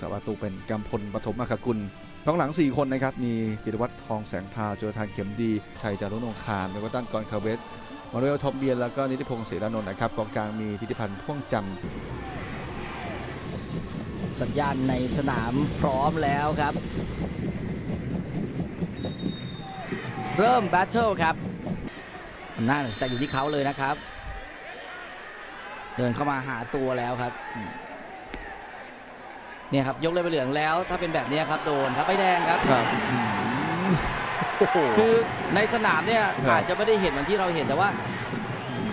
สาประตูเป็นกำพลปฐมอัคกุลกองหลัง 4 คนนะครับ มีจิรวัตรทองแสงพาวโจทานเข็มดี ชัยจารุนงคามแล้วก็ตั้นกรคาเวสมาริโอทอมเบียน แล้วก็นิติพงศ์เสรานนท์นะครับกองกลางมีธิติพันธ์พ่วงจันทร์สัญญาณในสนามพร้อมแล้วครับ เริ่มแบทเทิลครับอำนาจจะอยู่ที่เขาเลยนะครับ เดินเข้ามาหาตัวแล้วครับ เนี่ยครับยกเลยไปเหลืองแล้วถ้าเป็นแบบเนี้ยครับโดนครับใบแดงครับ ครับโอ้โหคือในสนามเนี่ยครับ อาจจะไม่ได้เห็นเหมือนที่เราเห็นแต่ว่า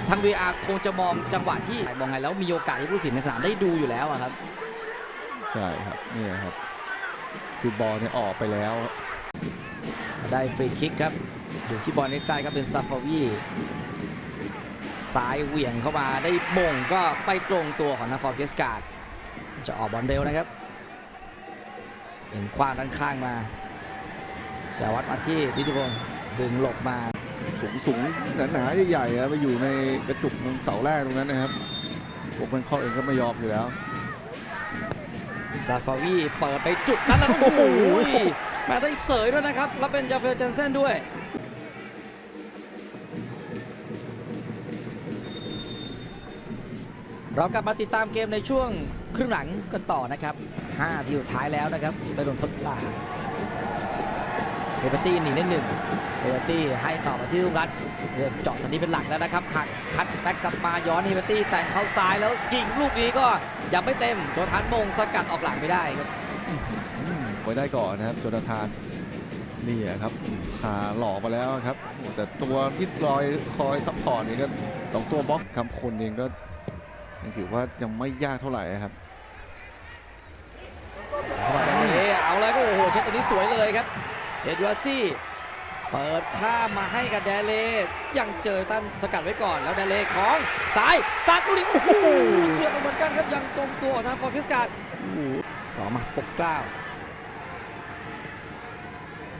ทาง VR คงจะมองจังหวะที่มองไงแล้วมีโอกาสให้ผู้สินในสนามได้ดูอยู่แล้วอะครับ ใช่ครับนี่ครับ คือบอลเนี่ยออกไปแล้ว ได้ฟรีคิกครับอยู่ที่บอลใกล้ๆครับเป็นซาฟาวีซ้ายเหวี่ยงเข้ามาได้มงก็ไปตรงตัวของนาฟอร์เกสการ์ดจะออกบอลเร็วนะครับ เห็นคว้างด้านข้างมาชาวัตมาที่ดิติพงศ์ดึงหลบมาสูงสูงหนาหนาๆใหญ่ๆอะไปอยู่ในกระจุกตรงเสาแรกตรงนั้นนะครับพวกมันข้อเองก็ไม่ยอมอยู่แล้วซาฟาวีเปิดไปจุดนั้นแล้วโอ้โหมาได้เสยด้วยนะครับ แล้วเป็นจาเฟลเจนเซนด้วยเรากลับมาติดตามเกมในช่วงครึ่งหลังกันต่อนะครับ 5ทีสุดท้ายแล้วนะครับไปโดนทดลาเฮเบอร์ตี้หนีได้หนึ่งเฮเบอร์ตี้ให้ต่อมาที่ลุงรัฐเริ่มเจาะทางนี้เป็นหลักแล้วนะครับหักคัดแบ็กกลับมาย้อนเฮเบอร์ตี้แต่งเข้าซ้ายแล้วยิงลูกนี้ก็ยังไม่เต็มโจทันมงสกัดออกหลังไม่ได้ครับไว้ได้ก่อนนะครับโจนานนี่อะครับพาหลอกมาแล้วครับ แต่ตัวที่ลอยคอยซัพพอร์ตนี่ก็สองตัวบล็อกคำคนเองก็ยังถือว่ายังไม่ยากเท่าไหร่ครับ เข้ามาเดเอาแล้วก็โอ้โหเช็ด ตัวนี้สวยเลยครับเอ็ดวาซี่เปิดข้ามมาให้กับแดเลยังเจอตันสกัดไว้ก่อนแล้วแดเลของซ้ายซัดลูกนี้โอ้โหเกือบไปเหมือนกันครับยังตรงตัวของทางฟอร์คิสการ์ดต่อมาปกกล้าว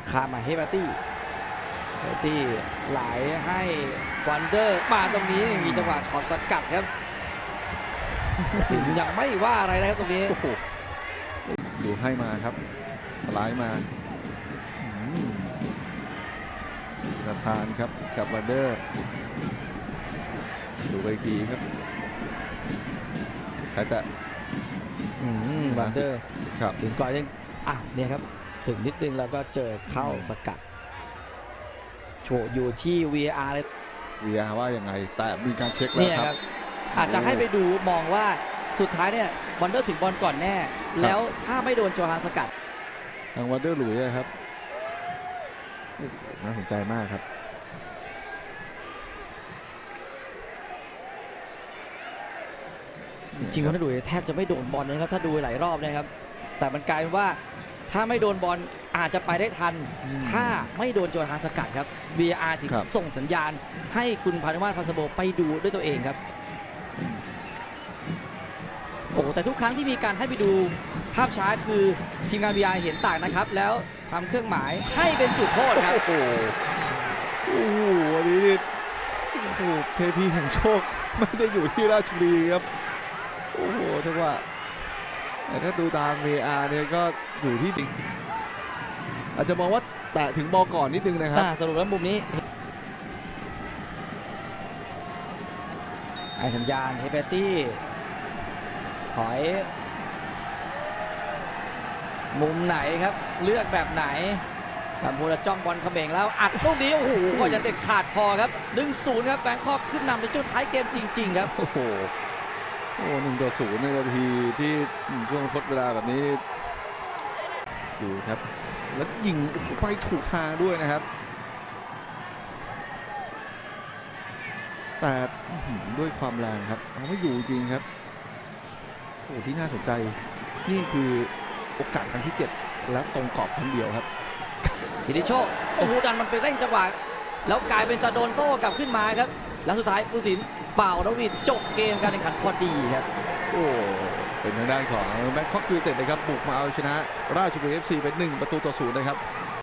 ข้ามมาเฮเบอร์ตี้เฮเบอร์ตี้ไหลให้วันเดอร์มาตรงนี้มีจังหวะช็อตสกัดครับสินยังไม่ว่าอะไรนะครับตรงนี้โอ้โหดูให้มาครับ สไลด์มาอืมประธานครับกับวันเดอร์ดูไปอีกทีครับใครแต่อืมวันเดอร์ครับถึงก่อนยังอะเนี่ยครับ ถึงนิดนึงแล้วก็เจอเข้าสกัดโฉบอยู่ที่ VR เลยวีอาว่ายังไง แต่มีการเช็คแล้วเนี่ยคครัรับบอาจจะให้ไปดูมองว่าสุดท้ายเนี่ยวันเดอร์ถึงบอลก่อนแน่ แล้วถ้าไม่โดนโจฮานสกัดทางวันเดอร์หลุยส์ครับโอ้โหน่าสนใจมากครับจริงๆวันนั้นดูแทบจะไม่โดนบอลเลยนะครับ ถ้าดูหลายรอบนะครับ แต่มันกลายเป็นว่าถ้าไม่โดนบอลอาจจะไปได้ทันอืมถ้าไม่โดนโจฮานสกัดครับ VR ถึงครับส่งสัญญาณให้คุณพานุมาตรพาสโบไปดูด้วยตัวเองครับโอ้โหแต่ทุกครั้งที่มีการให้ไปดูภาพช้าคือทีมงาน VR เห็นต่างนะครับ แล้วทำเครื่องหมายให้เป็นจุดโทษครับ โอ้โหโอ้โหวันนี้นี่โอ้โหเทพีแห่งโชคไม่ได้อยู่ที่ราชบุรีครับ โอ้โหถือว่าแต่ถ้าดูตาม VR เนี่ยก็อยู่ที่ดิงอาจจะมองว่าแตะถึงบอลก่อนนิดนึงนะครับอ่าสรุปแล้วมุมนี้ไอสัญญาณเฮเบตี้ ถอย มุมไหนครับ เลือกแบบไหนกัมพูชาจ้องบอลเขม่งแล้ว อัดลูกนี้โอ้โหก็ยังเด็ดขาดพอครับดึงศูนย์ครับแบงคอกขึ้นนำในช่วงท้ายเกมจริง ๆ ครับโอ้โหโอ้หนึ่งต่อศูนย์ในนาทีที่ช่วงทดเวลาแบบนี้ ดูครับ แล้วยิงไปถูกทางด้วยนะครับ แต่ด้วยความแรงครับเอาไม่อยู่จริงครับ โอ้โหที่น่าสนใจ นี่คือโอกาสครั้งที่ 7 และตรงกรอบครั้งเดียวครับสิริโชคโอ้โหดันมันไปเร่งจังหวะแล้วกลายเป็นจะโดนโต้กลับขึ้นมาครับ แล้วสุดท้ายผู้สินเป่านวิดจบเกมการแข่งขันพอดีครับ โอ้เป็นทางด้านของแบงคอกยูไนเต็ดนะครับบุกมาเอาชนะ ราชบุรีเอฟซีเป็น1ประตูต่อศูนย์นะครับ